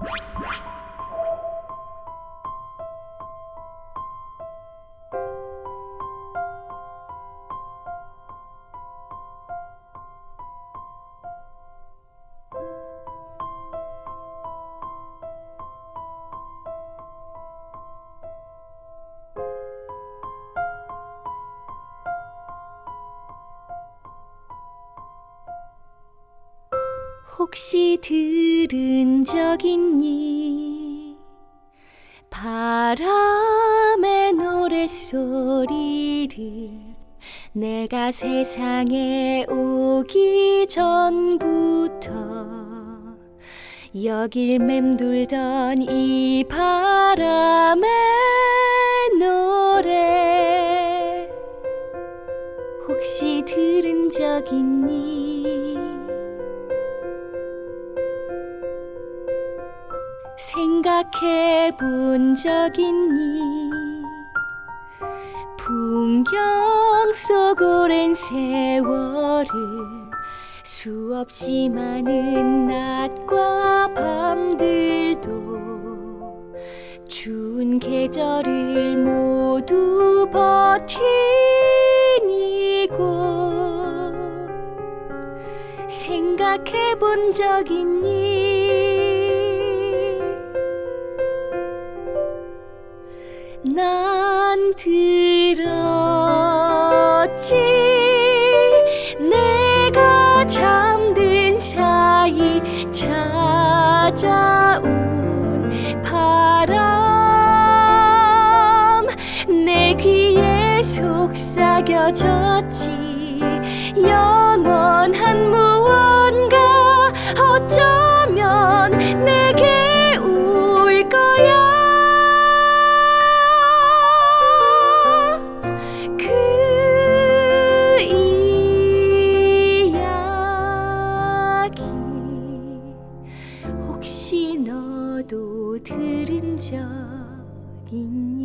What? 혹시 들은 적 있니? 바람의 노랫소리를 내가 세상에 오기 전부터 여길 맴돌던 이 바람의 노래 혹시 들은 적 있니? 생각해 본 적 있니? 풍경 속 오랜 세월을 수없이 많은 낮과 밤들도 추운 계절을 모두 이곳 생각해 본 적 있니? 난 들었지. 내가 잠든 사이 찾아온 바람. 내 귀에 속삭여졌지. 영원한 무언 들은 적 있니?